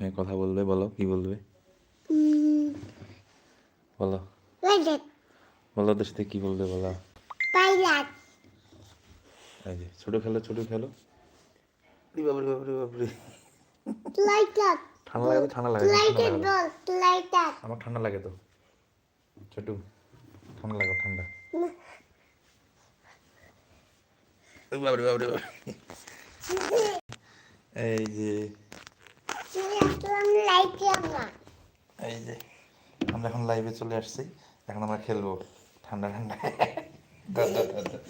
হ্যাঁ কথা বলবে বলো কি বলবে? বলো। বলো ওদের সাথে কি বলবে বলো. এই যে ছোট খেলো ছোট খেলো। বাবারে বাবারে বাবারে. ঠান্ডা লাগে তো ঠান্ডা লাগে. আমার ঠান্ডা লাগে তো। ছোটু ঠান্ডা লাগে ঠান্ডা। ও বাবারে বাবারে বাবারে। এই যে এই যে আমরা এখন লাইভে চলে আসছি এখন আমরা খেলব ঠান্ডা ঠান্ডা ধর, ধর, ধর,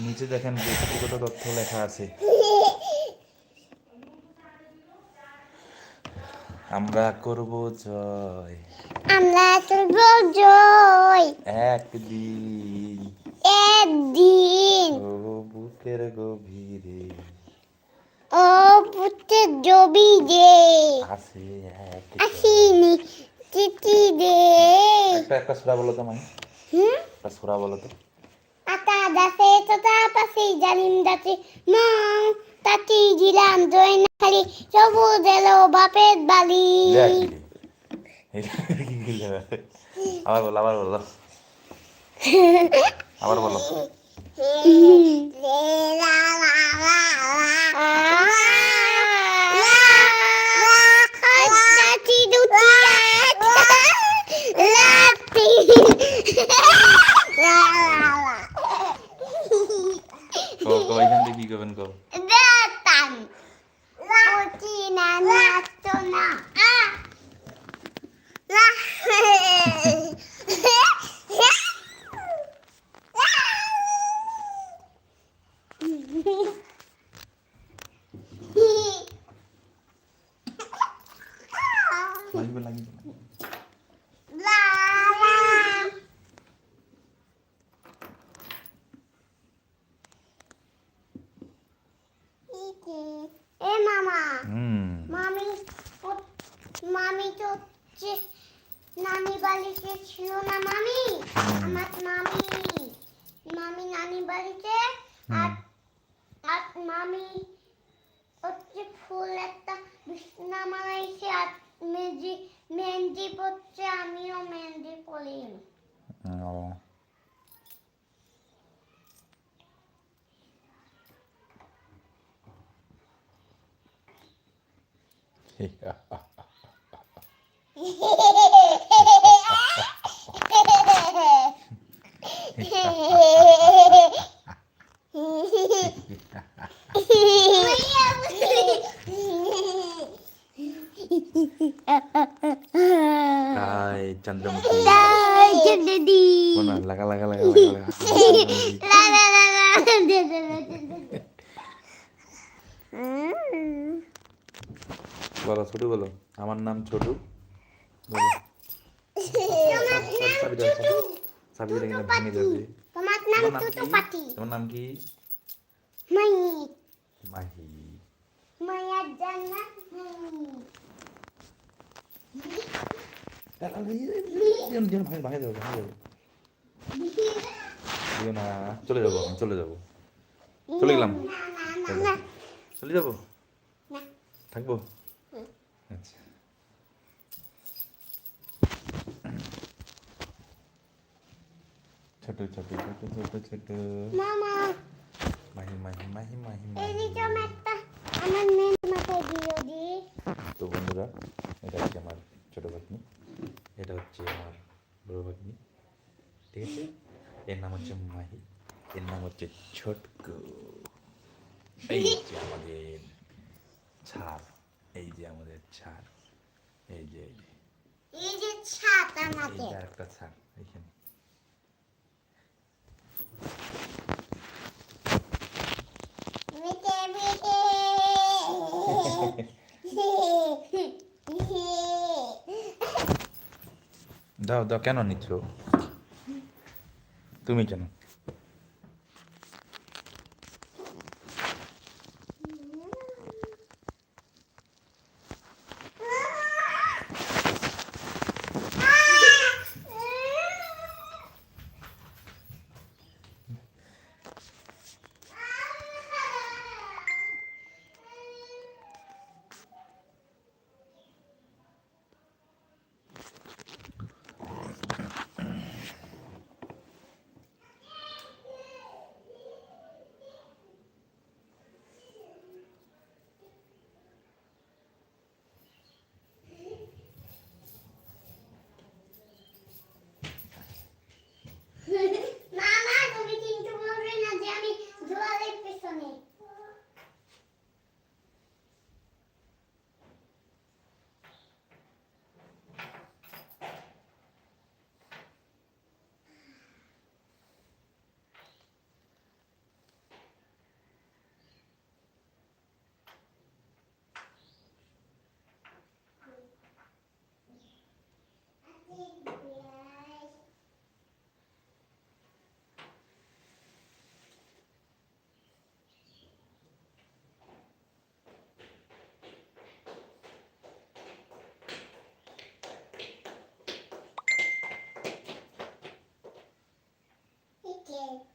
নিচে দেখেন ব্যক্তিগত তথ্য লেখা আছে। আমরা করব জয়। আমরা চলবো জয়। একদিন। একদিন। ও বুকের গভীরে। ও পুত্র জবি দে আছে আসিনি চিঠি দে একটা একটা সুরা বলো তো মাই। হুম? একটা সুরা বলো তো। আতা দাসে তোতা পাশে জালিম দাসে মা তাতি দিলাম জয় না খালি সবুজ এলো বাপের বালি? আবার বলো আবার বলো আবার বলো তাতি দুটি লাতি কো কো এখান থেকে কি করবেন কো বেতান লাতি না নাচতো না আ লা লাগবে লাগবে লা লা এ মামা হুম মামি ও- মামি তো হচ্ছে নানি বাড়িতে ছিল না মামি। আমার মামি মামি নানি বাড়িতে। আর আর মামি হচ্ছে ফুল একটা বিছনা মানাইছে আর মেহেন্দি মেহেন্দি পড়ছে আমিও মেহেন্দি ও। হাই চন্দ্রমুখী দিদি কোন লাগা লাগা লাগা লাগা লাগা লা লা লা লা দে দে দে দে দে হুম বলো ছোটু বলো আমার নাম ছোটু বলো চাবি দাও, চাবি। চাবি দিলে কিন্তু ভেঙে যাবে তোমার নাম তোমার নাম টুটু কি পাটি তোমার নাম কি মাই মাহি ভাঙে ভাঙে যাবে ভাঙে যাবে দিও না চলে যাব আমি চলে যাব চলে গেলাম চলে যাব থাকব আচ্ছা ছোট ছোট ছোট ছোট ছোট মামা মাহি মাহি মাহি মাহি এই মাহি যে একটা আমার মেয়ে মাথায় দিও দি তো বন্ধুরা এটা হচ্ছে আমার ছোট এটা হচ্ছে আমার বড় ভাগ্নি ঠিক আছে এর নাম হচ্ছে মাহি এর নাম হচ্ছে ছোটকু এই যে আমাদের ছাড় এই যে আমাদের ছাড় এই যে এই যে এই আমাদের একটা ছাড় এখানে এ বেটে বেটে দাও দাও কেন নিচ্ছ? তুমি কেন মামা তুমি কিন্তু বলবে না যে আমি জোয়ারের পেছনে Okay.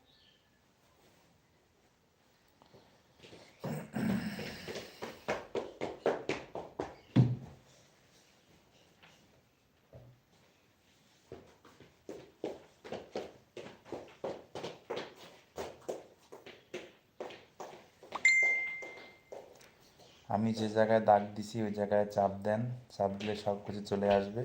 আমি যে জায়গায় দাগ দিছি, ওই জায়গায় চাপ দেন, চাপ দিলে সব কিছু চলে আসবে।